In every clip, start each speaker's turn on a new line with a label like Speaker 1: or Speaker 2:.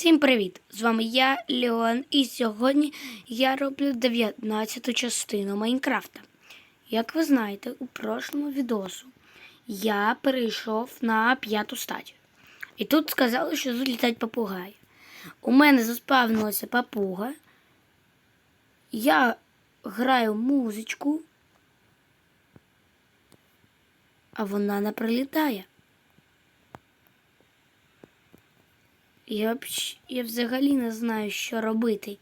Speaker 1: Всім привіт! З вами я, Леон, і сьогодні я роблю 19 частину Майнкрафта. Як ви знаєте, у прошлому відосу я перейшов на п'яту стадію. І тут сказали, що тут попугаї. У мене заспавнилася папуга. Я граю музичку, а вона не прилітає. Я, я взагалі не знаю, що робити.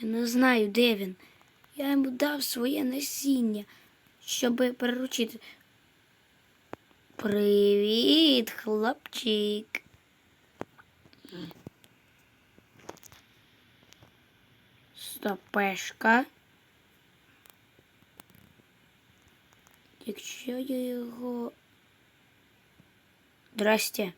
Speaker 1: Я не знаю, де він. Я йому дав своє насіння, щоб приручити. Привіт, хлопчик. Стопешка. Якщо я його. Здрасте.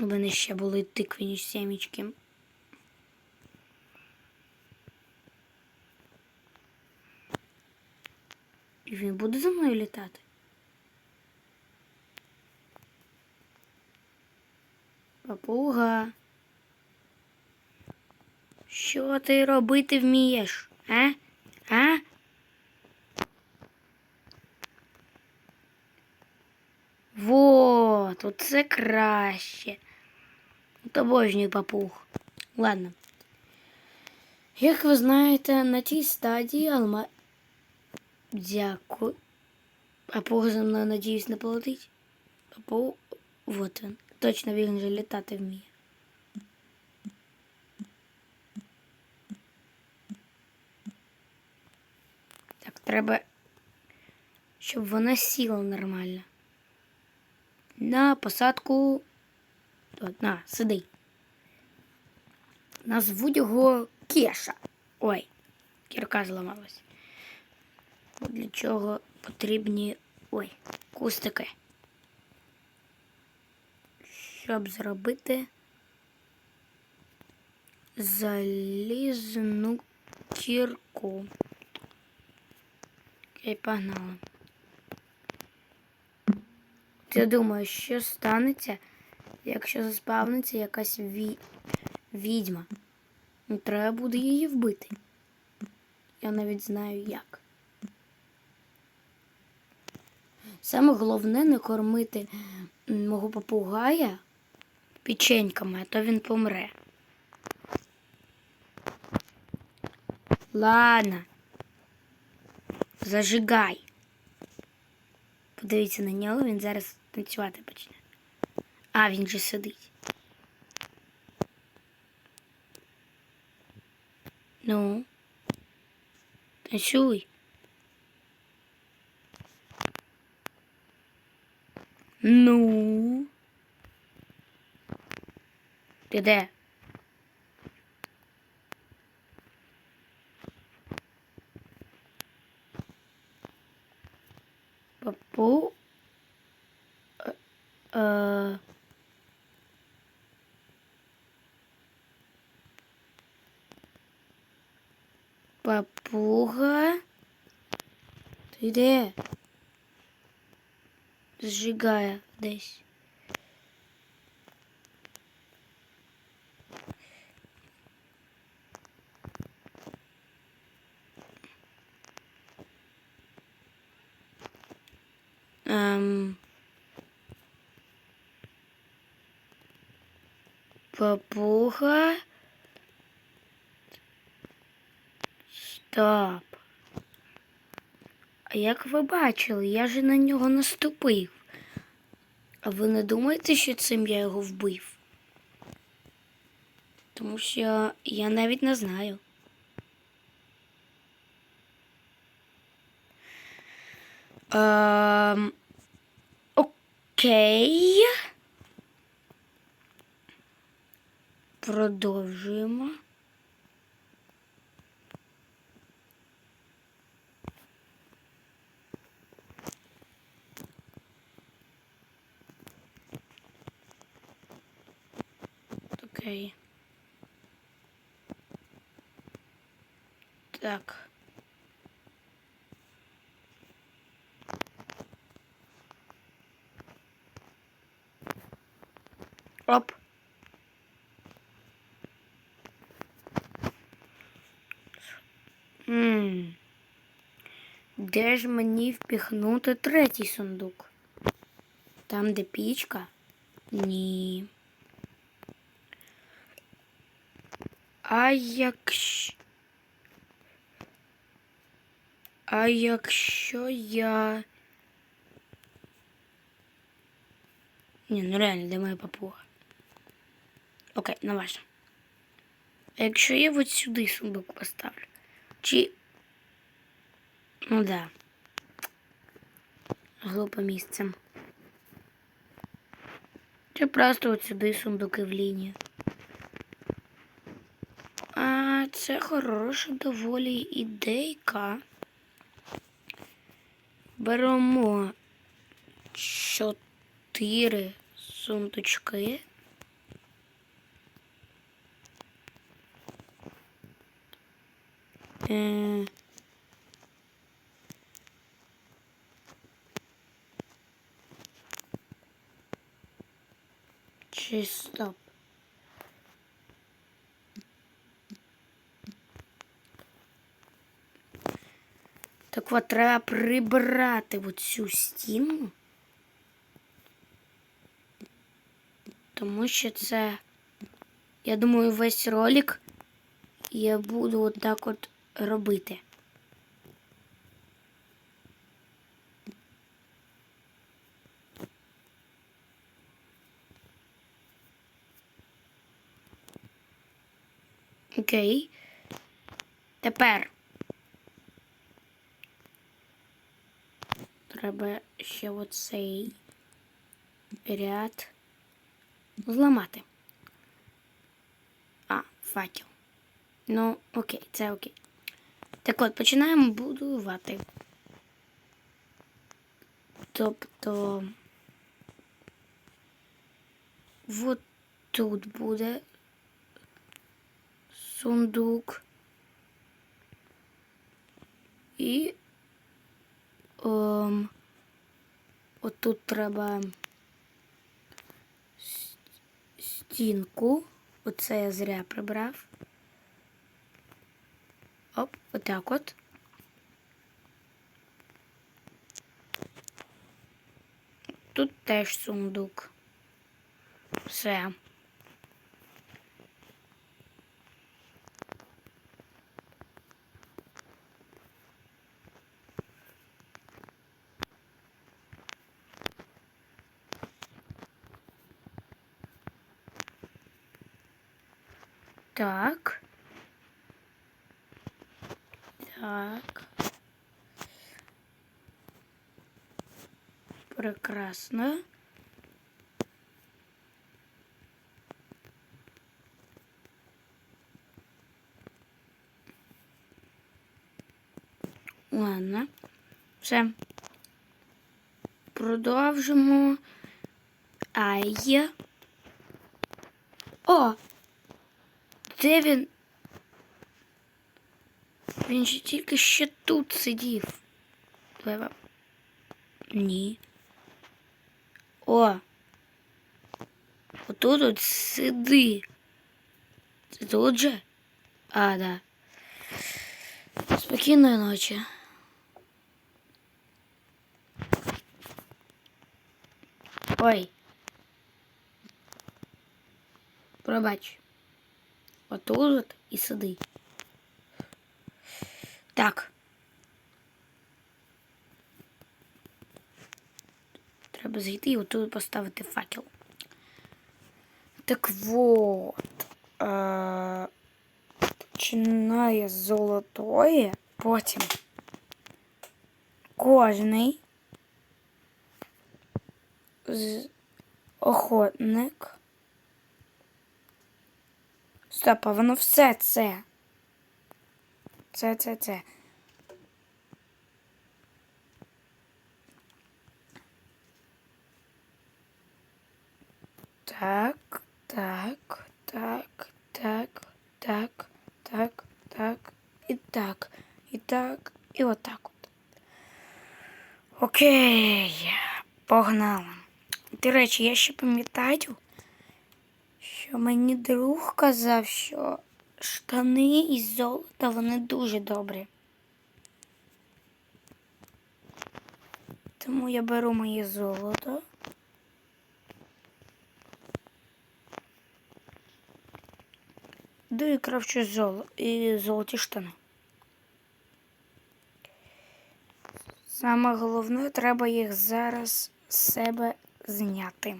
Speaker 1: У мене ще були тиквені сімечки. І він буде за мною літати. Папуга. Що ти робити вмієш? А? А? Вот, оце краще. От обожнюю папуг. Ладно. Як ви знаєте, на тій стадії Алма. Дякую. Папуга за мною, надіюсь, не полетить. Папуг. Вот він. Точно він же літати вміє. Так, треба, щоб вона сіла нормально. На посадку. От, на, сиди. Назву його Кеша. Ой, кірка зламалась. Для чого потрібні. Ой, кустики. Щоб зробити залізну кірку. Окей, погнала. Ти думаєш, що станеться, якщо заспавниться якась ві... відьма? Ну, треба буде її вбити. Я навіть знаю як. Саме головне не кормити мого попугая печеньками, а то він помре. Ладно. Зажигай. Подивіться на нього, він зараз танцювати почне. А, він же сидить. Ну. Танцюй. Ну. Ти де? Папу. Е, Папуга. Ти де? Зжигає десь. Ем... Папуга. Стоп. А як ви бачили, я же на нього наступив. А ви не думаєте, що цим я його вбив? Тому що я навіть не знаю. Ем... Окей. Продовжуємо. Окей. Так. Оп. М. Де ж мені впіхнути третій сундук? Там, де пічка? Ні. А якщо... А якщо я... Ні, ну реально, де моя папуга? Окей, ну важно. А якщо я от сюди сундук поставлю? Чи... Ну да. Глупе місце. Чи просто от сюди сундуки в лінію? А це хороша доволі ідейка. Беремо чотири сундучки. Е, Чи стоп? Так от треба прибрати оцю стіну. Тому що це, я думаю, весь ролик я буду отак от робити. Окей. Тепер треба ще оцей ряд зламати. А, факел. Ну, окей, це окей. Так от, починаємо будувати. Тобто от тут буде сундук. І ем, отут треба стінку. Оце я зря прибрав. Оп, отак от. Тут теж сундук. Все. Прекрасно. Ладно. Все. Продовжимо. А є. О! Де він? Він же тільки ще тут сидів. Давай. Ні. О. Отут от сиди. Це тут же? А, да. Спокійної ночі. Ой. Пробач. Отут от і сиди. Так. Треба зайти і отут поставити факел. Так вот. Е, Починає з золотої, потім кожний з охотник. Стоп, а воно все це. Це, це, це. Так, так, так, так, так, так, так. І так, і так, і отак от. Окей, погнали. До речі, я ще пам'ятаю, що мені друг казав, що штани із золота вони дуже добрі. Тому я беру моє золото. Йду і кравчу золо і золоті штани. Саме головне, треба їх зараз з себе зняти.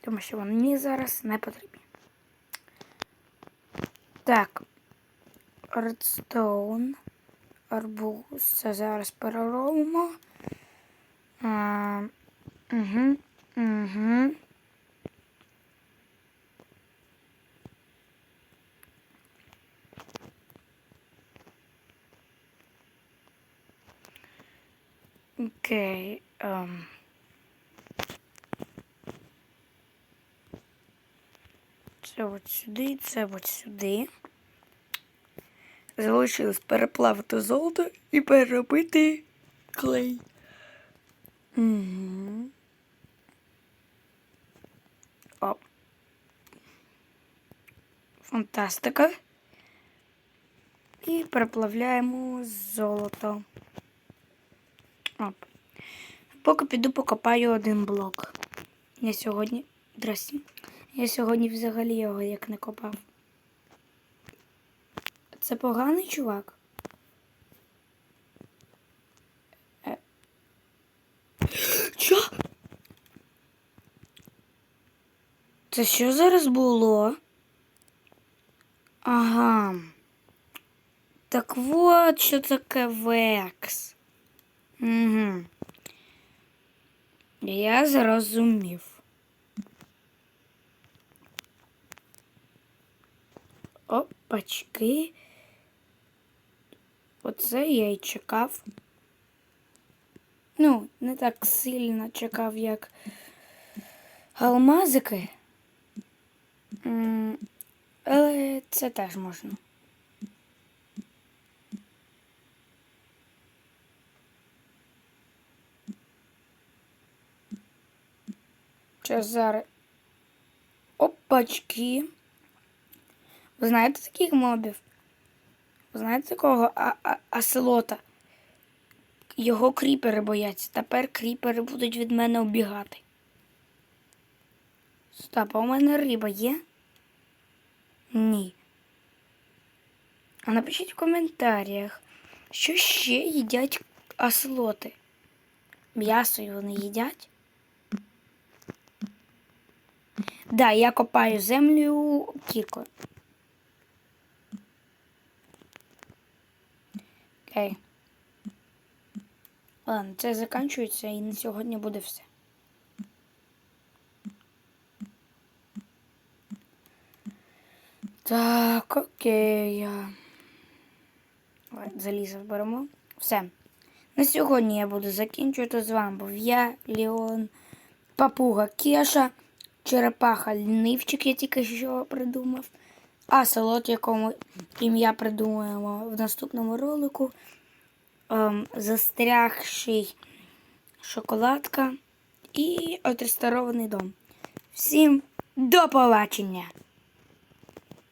Speaker 1: Тому що вони зараз не потрібні. Так. Редстоун. Арбуз. Це зараз переробимо. А, угу, угу. Окей. ем. Це от сюди, це от сюди. Залишилось переплавити золото і переробити клей. Угу. Оп. Фантастика. І переплавляємо золото. Оп. Поки піду покопаю один блок. Я сьогодні. Здрасте. Я сьогодні взагалі його як не копав. Це поганий чувак. Е. Що? Це що зараз було? Ага. Так от що таке векс. Угу. Я зрозумів. Опачки. Оце я й чекав. Ну, не так сильно чекав, як алмазики. Але це теж можна. Зараз зараз. Опачки. Ви знаєте таких мобів? Ви знаєте такого а- а- аселота? Його кріпери бояться. Тепер кріпери будуть від мене оббігати. Стоп, а у мене риба є? Ні. А напишіть в коментарях, що ще їдять аслоти. М'ясо вони їдять? Да, я копаю землю кіркою. Окей. Ладно, це закінчується і на сьогодні буде все. Так, окей. Залізо беремо. Все. На сьогодні я буду закінчувати з вами. Був я, Леон, папуга Кеша, черепаха лінивчик, я тільки що придумав. А салот, якому ім'я придумаємо в наступному ролику. Ем, застрягший шоколадка і отреставрований дом. Всім до побачення!